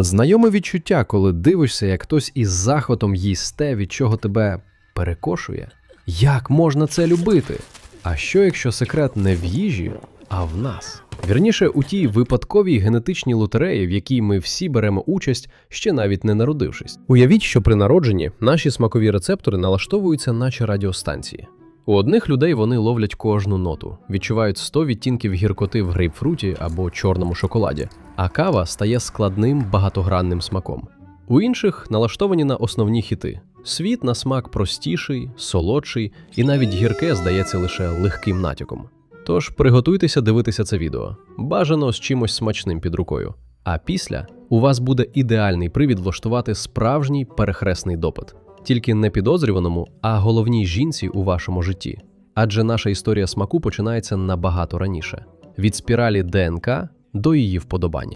Знайоме відчуття, коли дивишся, як хтось із захватом їсть те, від чого тебе перекошує. Як можна це любити? А що якщо секрет не в їжі, а в нас? Вірніше, у тій випадковій генетичній лотереї, в якій ми всі беремо участь, ще навіть не народившись. Уявіть, що при народженні наші смакові рецептори налаштовуються, наче радіостанції. У одних людей вони ловлять кожну ноту, відчувають 100 відтінків гіркоти в грейпфруті або чорному шоколаді, а кава стає складним багатогранним смаком. У інших налаштовані на основні хіти. Світ на смак простіший, солодший і навіть гірке здається лише легким натяком. Тож приготуйтеся дивитися це відео, бажано з чимось смачним під рукою. А після у вас буде ідеальний привід влаштувати справжній перехресний допит, тільки не підозрюваному, а головній жінці у вашому житті. Адже наша історія смаку починається набагато раніше від спіралі ДНК до її вподобань.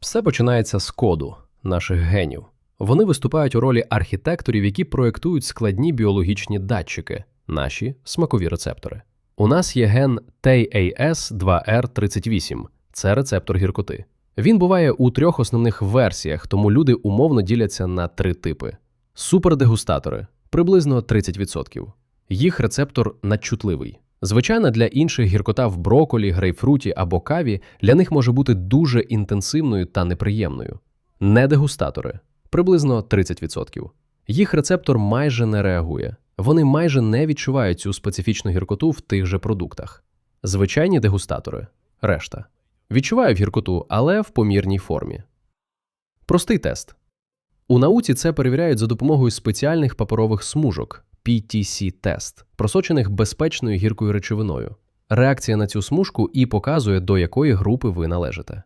Все починається з коду наших генів. Вони виступають у ролі архітекторів, які проєктують складні біологічні датчики, наші смакові рецептори. У нас є ген TAS2R38 це рецептор гіркоти. Він буває у трьох основних версіях, тому люди умовно діляться на три типи: супердегустатори приблизно 30%. Їх рецептор надчутливий. Звичайно, для інших гіркота в броколі, грейпфруті або каві для них може бути дуже інтенсивною та неприємною. Недегустатори приблизно 30%. Їх рецептор майже не реагує. Вони майже не відчувають цю специфічну гіркоту в тих же продуктах. Звичайні дегустатори решта відчувають гіркоту, але в помірній формі. Простий тест. У науці це перевіряють за допомогою спеціальних паперових смужок PTC-тест, просочених безпечною гіркою речовиною. Реакція на цю смужку і показує, до якої групи ви належите.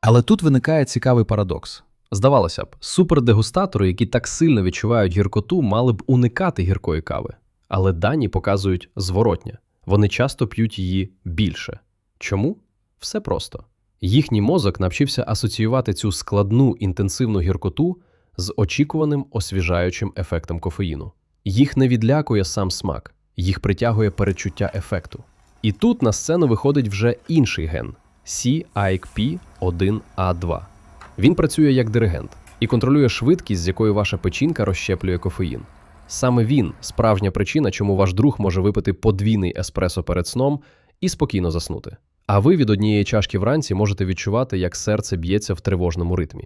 Але тут виникає цікавий парадокс. Здавалося б, супердегустатори, які так сильно відчувають гіркоту, мали б уникати гіркої кави. Але дані показують зворотнє. Вони часто п'ють її більше. Чому? Все просто. Їхній мозок навчився асоціювати цю складну інтенсивну гіркоту з очікуваним освіжаючим ефектом кофеїну. Їх не відлякує сам смак, їх притягує перечуття ефекту. І тут на сцену виходить вже інший ген CIP1A2. Він працює як диригент і контролює швидкість, з якою ваша печінка розщеплює кофеїн. Саме він справжня причина, чому ваш друг може випити подвійний еспресо перед сном і спокійно заснути. А ви від однієї чашки вранці можете відчувати, як серце б'ється в тривожному ритмі.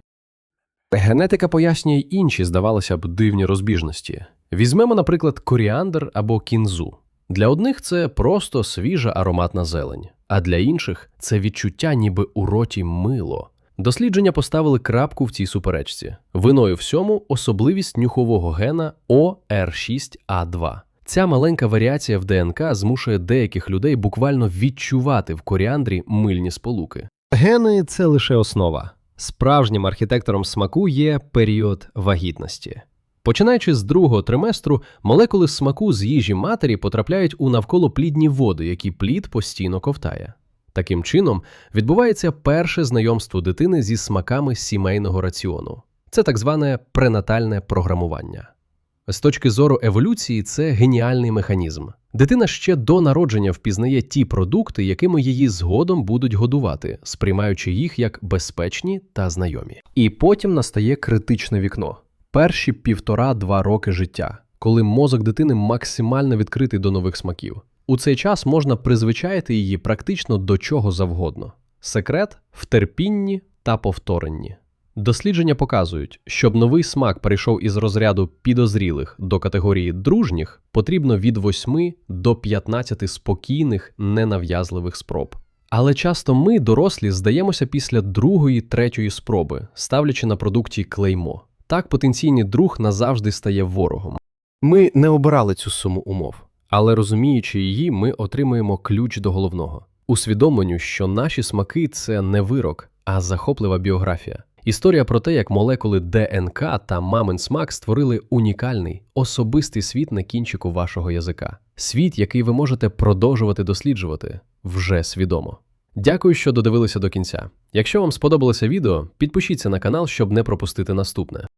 Генетика пояснює інші, здавалося б, дивні розбіжності. Візьмемо, наприклад, коріандр або кінзу. Для одних це просто свіжа ароматна зелень, а для інших це відчуття, ніби у роті мило. Дослідження поставили крапку в цій суперечці. Виною всьому особливість нюхового гена OR6A2. Ця маленька варіація в ДНК змушує деяких людей буквально відчувати в коріандрі мильні сполуки. Гени це лише основа. Справжнім архітектором смаку є період вагітності. Починаючи з другого триместру, молекули смаку з їжі матері потрапляють у навколоплідні води, які плід постійно ковтає. Таким чином, відбувається перше знайомство дитини зі смаками сімейного раціону. Це так зване пренатальне програмування. З точки зору еволюції, це геніальний механізм. Дитина ще до народження впізнає ті продукти, якими її згодом будуть годувати, сприймаючи їх як безпечні та знайомі. І потім настає критичне вікно перші півтора-два роки життя, коли мозок дитини максимально відкритий до нових смаків. У цей час можна призвичаїти її практично до чого завгодно. Секрет в терпінні та повторенні. Дослідження показують, щоб новий смак перейшов із розряду підозрілих до категорії дружніх, потрібно від 8 до 15 спокійних, ненав'язливих спроб. Але часто ми, дорослі, здаємося після другої, третьої спроби, ставлячи на продукті клеймо. Так потенційний друг назавжди стає ворогом. Ми не обирали цю суму умов, але розуміючи її, ми отримуємо ключ до головного усвідомленню, що наші смаки це не вирок, а захоплива біографія. Історія про те, як молекули ДНК та мамин смак створили унікальний, особистий світ на кінчику вашого язика. Світ, який ви можете продовжувати досліджувати вже свідомо. Дякую, що додивилися до кінця. Якщо вам сподобалося відео, підпишіться на канал, щоб не пропустити наступне.